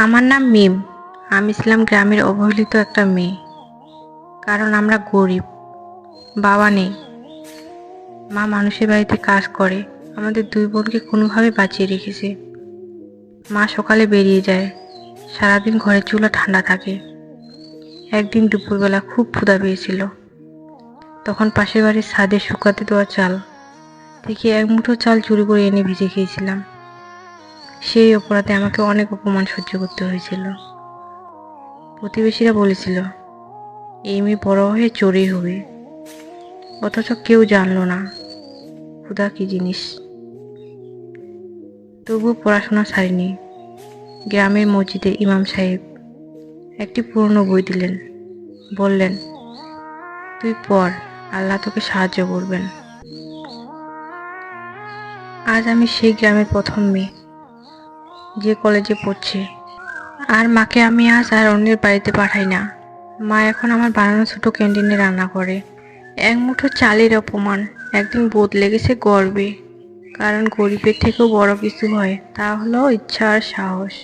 আমার নাম মিম। আমি ছিলাম গ্রামের অবহেলিত একটা মেয়ে। কারণ আমরা গরিব। বাবা নেই। মা মানুষের বাড়িতে কাজ করে। আমাদের দুই বোনকে কোনোভাবে বাঁচিয়ে রেখেছে। মা সকালে বেরিয়ে যায়। সারাদিন ঘরে চুলা ঠান্ডা থাকে। একদিন দুপুরবেলা খুব ক্ষুধা পেয়েছিল। তখন পাশের বাড়ির ছাদে শুকাতে দেওয়া চাল থেকে এক মুঠো চাল চুরি করে এনে ভিজে খেয়েছিলাম। সেই অপরাধে আমাকে অনেক অপমান সহ্য করতে হয়েছিল। প্রতিবেশীরা বলেছিল, এই মেয়ে বড় হয়ে চোরই হবে। অথচ কেউ জানলো না ক্ষুধা কি জিনিস। তবুও পড়াশোনা ছাড়িনি। গ্রামের মসজিদে ইমাম সাহেব একটি পুরনো বই দিলেন। বললেন, তুই পড়, আল্লাহ তোকে সাহায্য করবেন। আজ আমি সেই গ্রামের প্রথম মেয়ে। যে কলেজে পড়ছে। আর মাকে আমি আজ আর অন্যের বাড়িতে পাঠাই না। মা এখন আমার বানানো ছোটো ক্যান্টিনে রান্না করে। এক মুঠো চালের অপমান একদিন বদলে গেছে গর্বে। কারণ গরিবের থেকেও বড় কিছু হয়, তা হলো ইচ্ছা আর সাহস।